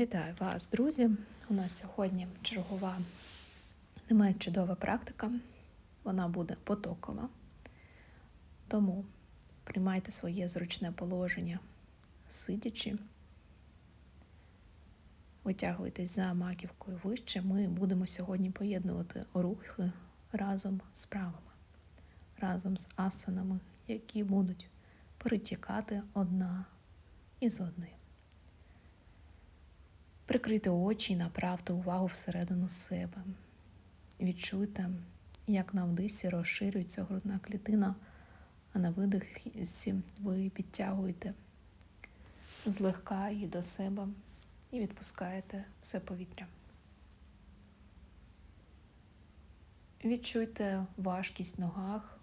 Вітаю вас, друзі! У нас сьогодні чергова не менш чудова практика. Вона буде потокова. Тому приймайте своє зручне положення, сидячи, витягуйтесь за маківкою вище. Ми будемо сьогодні поєднувати рухи разом з правами, разом з асанами, які будуть перетікати одна із одної. Прикрийте очі і направте увагу всередину себе. Відчуйте, як на вдисі розширюється грудна клітина, а на видихі ви підтягуєте злегка її до себе і відпускаєте все повітря. Відчуйте важкість в ногах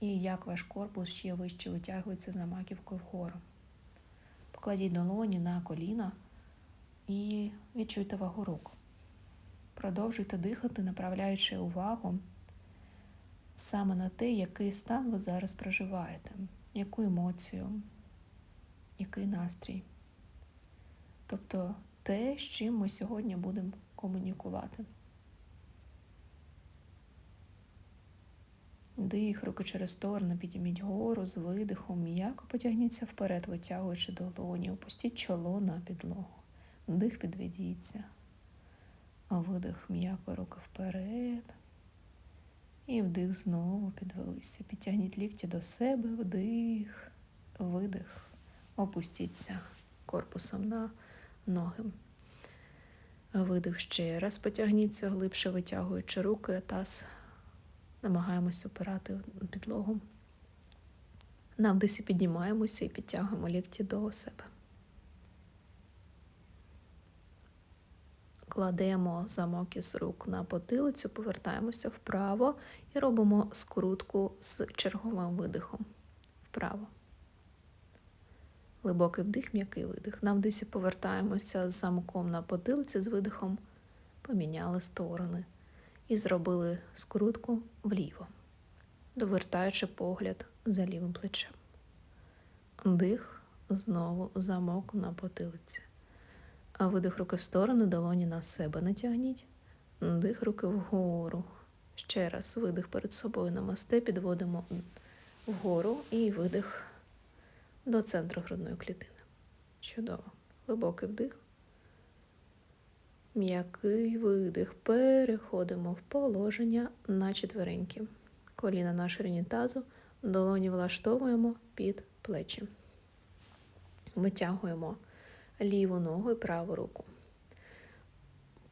і як ваш корпус ще вище витягується з намаківкою вгору. Покладіть долоні на коліна і відчуйте вагу рук. Продовжуйте дихати, направляючи увагу саме на те, який стан ви зараз проживаєте, яку емоцію, який настрій. Тобто те, з чим ми сьогодні будемо комунікувати. Дих, руки через сторону, підійміть гору з видихом, м'яко потягніться вперед, витягуючи долоні, опустіть чоло на підлогу. Вдих підведіться, видих м'яко руки вперед. І вдих знову підвелися. Підтягніть лікті до себе, вдих, видих, опустіться корпусом на ноги. Видих ще раз, потягніться глибше, витягуючи руки, таз намагаємося опирати підлогу. На вдисі піднімаємося і підтягуємо лікті до себе. Кладемо замок із рук на потилицю, повертаємося вправо і робимо скрутку з черговим видихом вправо. Глибокий вдих, м'який видих. На вдисі повертаємося з замком на потилиці з видихом, поміняли сторони і зробили скрутку вліво, довертаючи погляд за лівим плечем. Вдих, знову замок на потилиці. А видих руки в сторону, долоні на себе натягніть. Дих руки вгору. Ще раз видих перед собою намасте, підводимо вгору і видих до центру грудної клітини. Чудово. Глибокий вдих. М'який видих. Переходимо в положення на четвереньки. Коліна на ширині тазу, долоні влаштовуємо під плечі. Витягуємо ліву ногу і праву руку.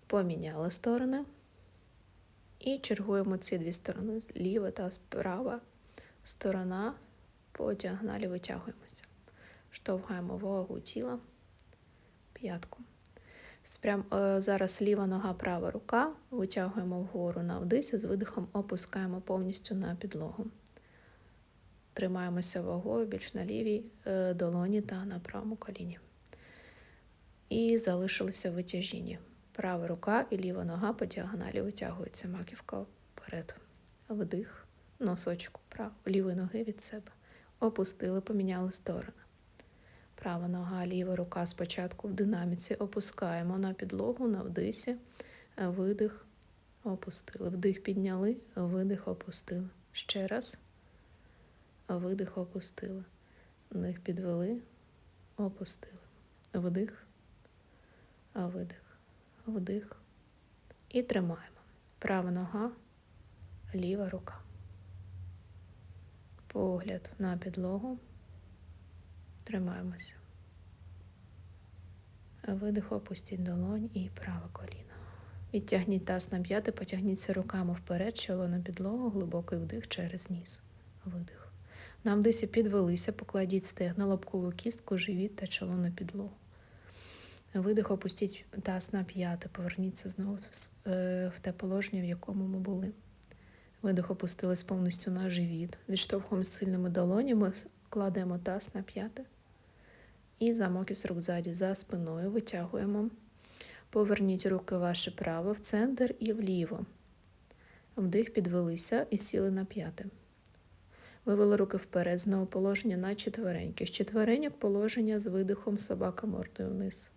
Поміняли сторони. І чергуємо ці дві сторони, ліва та права сторона, по діагоналі витягуємося. Штовхаємо вагу тіла, п'ятку. Прям, е, зараз ліва нога, права рука, витягуємо вгору на вдисі, з видихом опускаємо повністю на підлогу. Тримаємося вагою більш на лівій е, долоні та на правому коліні і залишилися витяжіння. Права рука і ліва нога по діагоналі витягується маківка вперед. Вдих, носочок прав, лівої ноги від себе. Опустили, поміняли сторони. Права нога, ліва рука спочатку в динаміці опускаємо на підлогу, на вдисі, видих, опустили. Вдих підняли, видих опустили. Ще раз. Видих опустили. Вдих підвели, опустили. Вдих, видих, вдих. І тримаємо. Права нога, ліва рука. Погляд на підлогу. Тримаємося. Видих, опустіть долонь і праве коліно. Відтягніть таз на п'яти, потягніться руками вперед, чоло на підлогу, глибокий вдих через ніс. Видих. Нам дисі підвелися, покладіть стегна, лобкову кістку, живіт та чоло на підлогу. Видих, опустіть таз на п'яте, поверніться знову е, в те положення, в якому ми були. Видих опустились повністю на живіт. Відштовхуємо сильними долонями, кладемо таз на п'яте. І замок із рук ззаді за спиною витягуємо. Поверніть руки ваше право в центр і вліво. Вдих, підвелися і сіли на п'яте. Вивели руки вперед, знову положення на четвереньки. З четвереньок положення з видихом собака мордою вниз.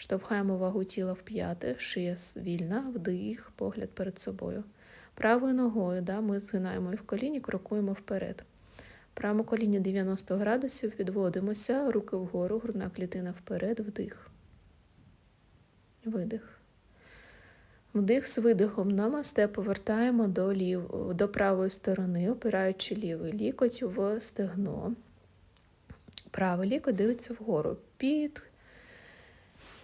Штовхаємо вагу тіла в п'яти, шия вільна, вдих, погляд перед собою. Правою ногою да, ми згинаємо і в коліні, крокуємо вперед. Правому коліні 90 градусів, підводимося, руки вгору, грудна клітина вперед, вдих. Видих. Вдих з видихом намасте повертаємо до лів... до правої сторони, опираючи лівий лікоть в стегно. Правий лікоть дивиться вгору. Під...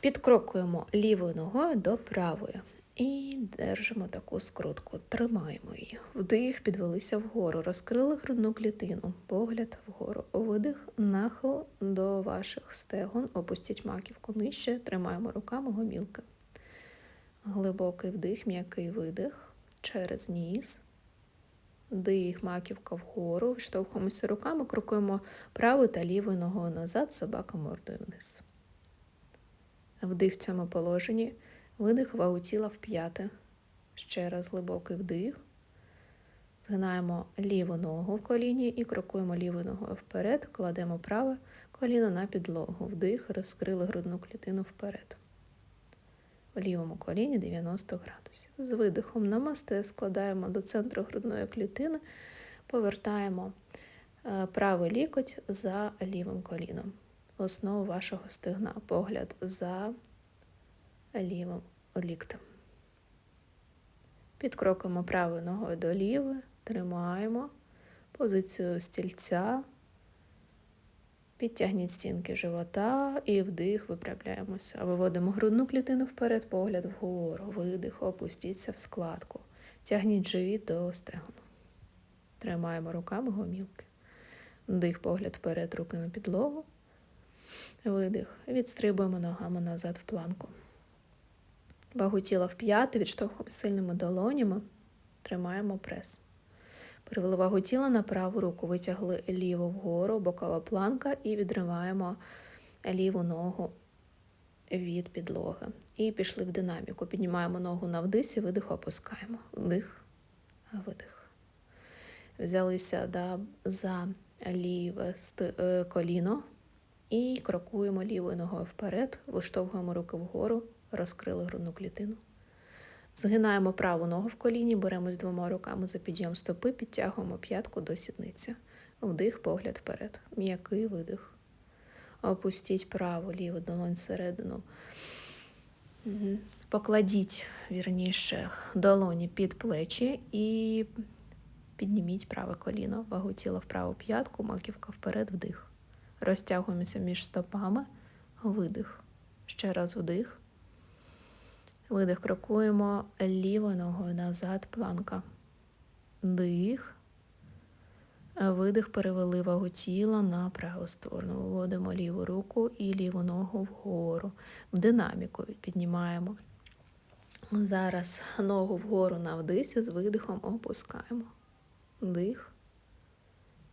Підкрокуємо лівою ногою до правої. І держимо таку скрутку, тримаємо її. Вдих, підвелися вгору, розкрили грудну клітину, погляд вгору. Видих, нахил до ваших стегон, опустіть маківку нижче, тримаємо руками гомілки. Глибокий вдих, м'який видих через ніс. Дих, маківка вгору, штовхуємося руками, крокуємо правою та лівою ногою назад, собака мордою вниз. Вдих в цьому положенні. Видих вагу тіла в п'яте. Ще раз глибокий вдих. Згинаємо ліву ногу в коліні і крокуємо лівою ногою вперед, кладемо праве коліно на підлогу. Вдих, розкрили грудну клітину вперед. В лівому коліні 90 градусів. З видихом намасте складаємо до центру грудної клітини, повертаємо е, правий лікоть за лівим коліном. Основу вашого стегна. Погляд за лівим ліктем. Підкрокуємо правою ногою до лівої, тримаємо позицію стільця, підтягніть стінки живота і вдих, виправляємося. Виводимо грудну клітину вперед, погляд вгору, видих, опустіться в складку. Тягніть живіт до стегну. Тримаємо руками гомілки. Вдих, погляд вперед, руки на підлогу. Видих. Відстрибуємо ногами назад в планку. Вагу тіла в п'яти, відштовхуємо сильними долонями, тримаємо прес. Перевели вагу тіла на праву руку, витягли ліву вгору, бокова планка і відриваємо ліву ногу від підлоги. І пішли в динаміку. Піднімаємо ногу на вдисі, видих, опускаємо. Вдих, видих. Взялися да, за ліве е, коліно і крокуємо лівою ногою вперед, виштовхуємо руки вгору розкрили грудну клітину. Згинаємо праву ногу в коліні, беремось двома руками за підйом стопи, підтягуємо п'ятку до сідниці. Вдих, погляд вперед. М'який видих. Опустіть праву, ліву долонь всередину. Покладіть, вірніше, долоні під плечі і підніміть праве коліно, вагу тіла в праву п'ятку, маківка вперед, вдих. Розтягуємося між стопами, видих. Ще раз вдих. Видих, крокуємо лівою ногою назад, планка. Дих. Видих, перевели вагу тіла на праву сторону. Виводимо ліву руку і ліву ногу вгору. В динаміку піднімаємо. Зараз ногу вгору на вдисі, з видихом опускаємо. Дих.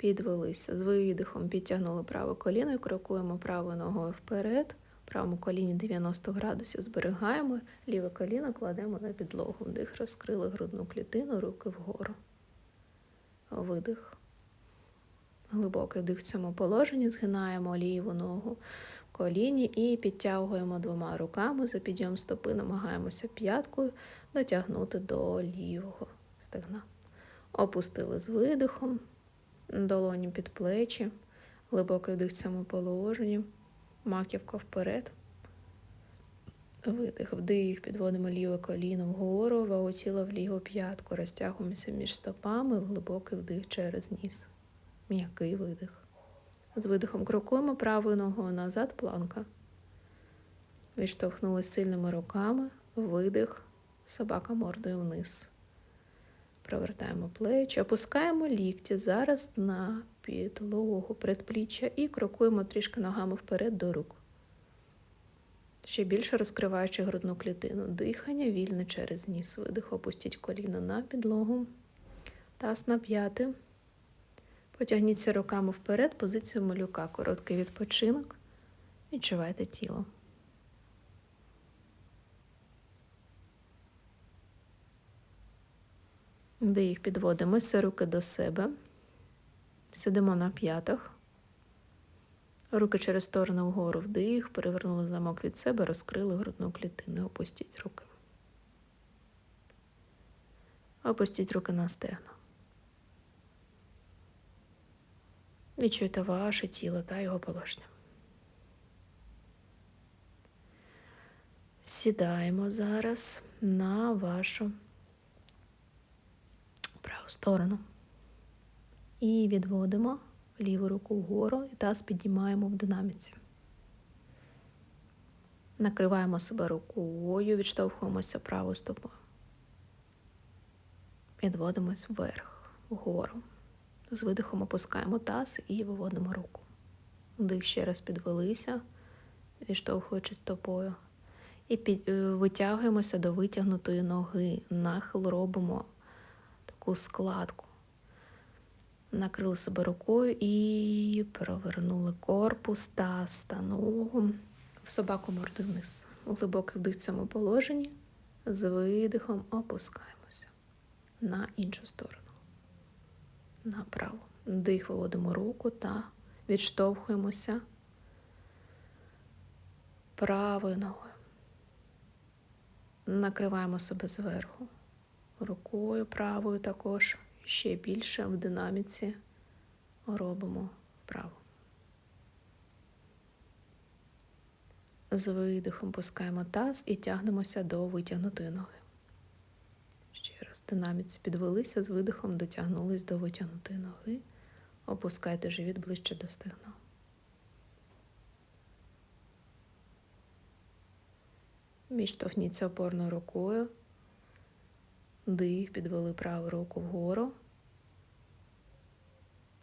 Підвелися. З видихом підтягнули праве коліно і крокуємо правою ногою вперед правому коліні 90 градусів зберігаємо, ліве коліно кладемо на підлогу. Вдих, розкрили грудну клітину, руки вгору. Видих. Глибокий вдих в цьому положенні, згинаємо ліву ногу в коліні і підтягуємо двома руками за підйом стопи, намагаємося п'яткою дотягнути до лівого стегна. Опустили з видихом, долоні під плечі, глибокий вдих в цьому положенні маківка вперед. Видих, вдих, підводимо ліве коліно вгору, вагу тіла в ліву п'ятку, розтягуємося між стопами, глибокий вдих через ніс. М'який видих. З видихом крокуємо правою ногою назад, планка. Відштовхнули сильними руками, видих, собака мордою вниз. Провертаємо плечі, опускаємо лікті зараз на підлогу предпліччя і крокуємо трішки ногами вперед до рук. Ще більше розкриваючи грудну клітину. Дихання вільне через ніс. Видих, опустіть коліна на підлогу. Таз на п'яти. Потягніться руками вперед, позицію малюка. Короткий відпочинок. Відчувайте тіло. Вдих, підводимося руки до себе. Сидимо на п'ятах. Руки через сторону вгору вдих, перевернули замок від себе, розкрили грудну клітину. Опустіть руки. Опустіть руки на стегна. Відчуйте ваше тіло та його положення. Сідаємо зараз на вашу праву сторону. І відводимо ліву руку вгору і таз піднімаємо в динаміці. Накриваємо себе рукою, відштовхуємося правою стопою. Відводимось вверх, вгору. З видихом опускаємо таз і виводимо руку. Вдих ще раз підвелися, відштовхуючись стопою. І під, е, витягуємося до витягнутої ноги. Нахил робимо таку складку. Накрили себе рукою і провернули корпус та ногу в собаку морди вниз. Глибокий вдих в цьому положенні. З видихом опускаємося на іншу сторону. Направо. Дих виводимо руку та відштовхуємося правою ногою. Накриваємо себе зверху. Рукою правою також ще більше в динаміці робимо вправо. З видихом пускаємо таз і тягнемося до витягнутої ноги. Ще раз динаміці підвелися, з видихом дотягнулись до витягнутої ноги. Опускайте живіт ближче до стегна. Відштовхніться опорною рукою. Дих, підвели праву руку вгору.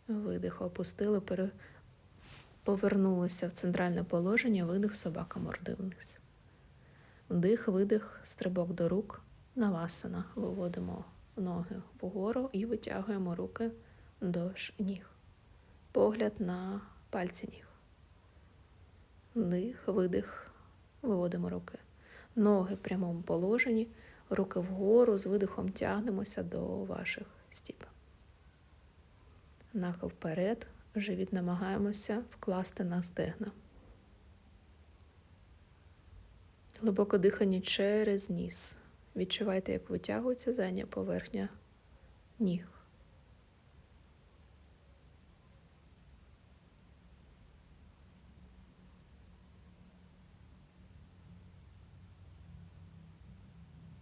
Видих, опустили, пере... повернулися в центральне положення, видих, собака морди вниз. Вдих, видих, стрибок до рук, навасана. Виводимо ноги вгору і витягуємо руки до ніг. Погляд на пальці ніг. Вдих, видих, виводимо руки. Ноги в прямому положенні, руки вгору, з видихом тягнемося до ваших стіп. Нахил вперед, живіт намагаємося вкласти на стегна. Глибоке дихання через ніс. Відчувайте, як витягується задня поверхня ніг.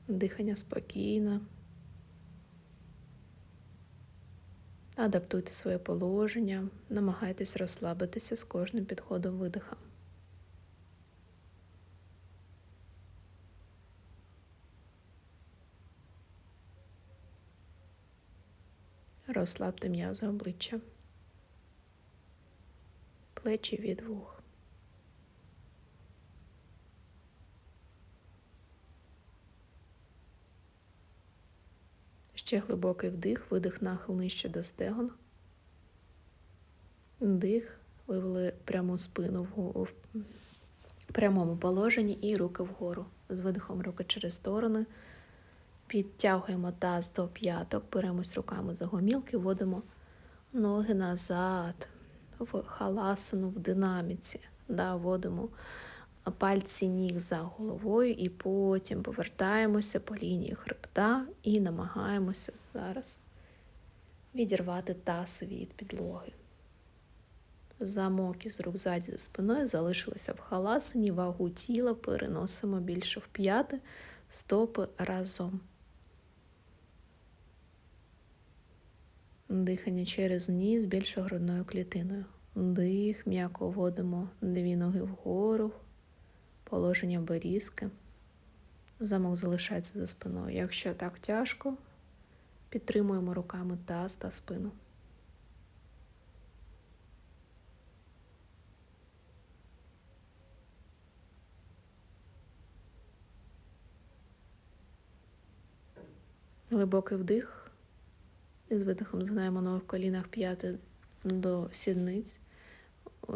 Дихання спокійне. Адаптуйте своє положення, намагайтесь розслабитися з кожним підходом видиха. Розслабте м'язи обличчя, плечі від вух. Ще глибокий вдих, видих нахил нижче до стегон. Вдих, вивели пряму спину в прямому положенні і руки вгору. З видихом руки через сторони. Підтягуємо таз до п'яток, беремось руками за гомілки, вводимо ноги назад, в халасану, в динаміці. Да, Вводимо пальці ніг за головою, і потім повертаємося по лінії хребта і намагаємося зараз відірвати таз від підлоги. Замок із рук ззаді за спиною залишилися в халасані, вагу тіла переносимо більше в п'яти стопи разом. Дихання через ніс більше грудною клітиною. Дих, м'яко вводимо дві ноги вгору, положення берізки. Замок залишається за спиною. Якщо так тяжко, підтримуємо руками таз та спину. Глибокий вдих. І з видихом згинаємо ноги в колінах п'яти до сідниць.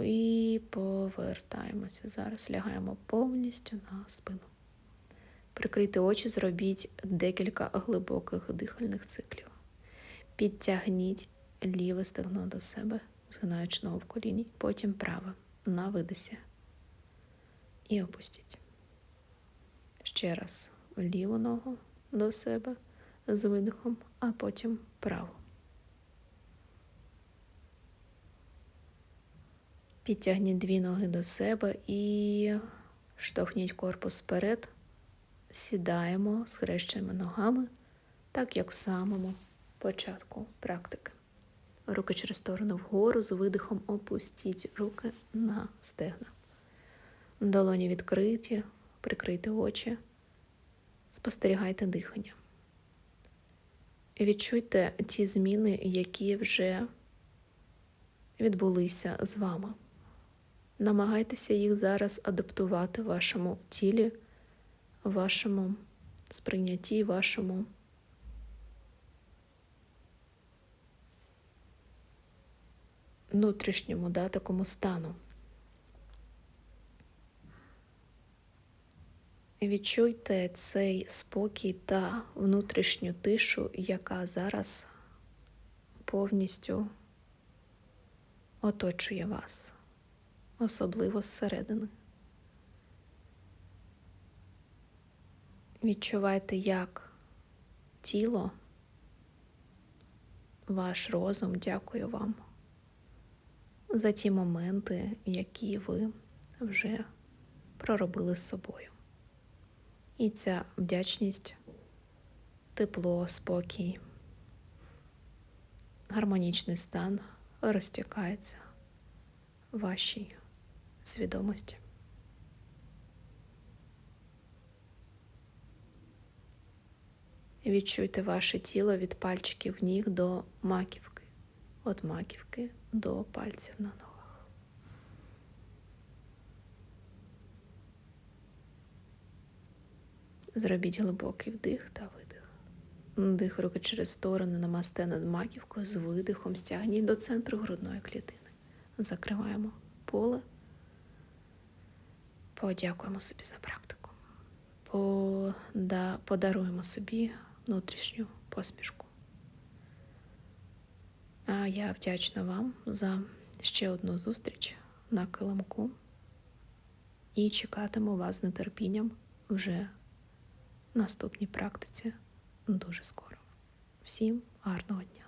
І повертаємося. Зараз лягаємо повністю на спину. Прикрийте очі, зробіть декілька глибоких дихальних циклів. Підтягніть ліве стегно до себе, згинаючи ногу в коліні, потім праве. на видисі. І опустіть. Ще раз ліву ногу до себе з видихом, а потім праву. Підтягніть дві ноги до себе і штовхніть корпус вперед. Сідаємо, схрещуємо ногами, так як в самому початку практики. Руки через сторону вгору, з видихом опустіть руки на стегна. Долоні відкриті, прикрийте очі, спостерігайте дихання. Відчуйте ті зміни, які вже відбулися з вами. Намагайтеся їх зараз адаптувати вашому тілі, вашому сприйнятті, вашому внутрішньому да, такому стану. Відчуйте цей спокій та внутрішню тишу, яка зараз повністю оточує вас, особливо зсередини. Відчувайте, як тіло, ваш розум дякує вам за ті моменти, які ви вже проробили з собою. І ця вдячність, тепло, спокій, гармонічний стан розтікається вашій свідомості. Відчуйте ваше тіло від пальчиків ніг до маківки, від маківки до пальців на ногах. Зробіть глибокий вдих та видих. Вдих руки через сторони, намасте над маківкою з видихом, стягніть до центру грудної клітини. Закриваємо поле. Подякуємо собі за практику. Пода... Подаруємо собі внутрішню посмішку. А я вдячна вам за ще одну зустріч на килимку і чекатиму вас з нетерпінням вже в наступній практиці дуже скоро. Всім гарного дня!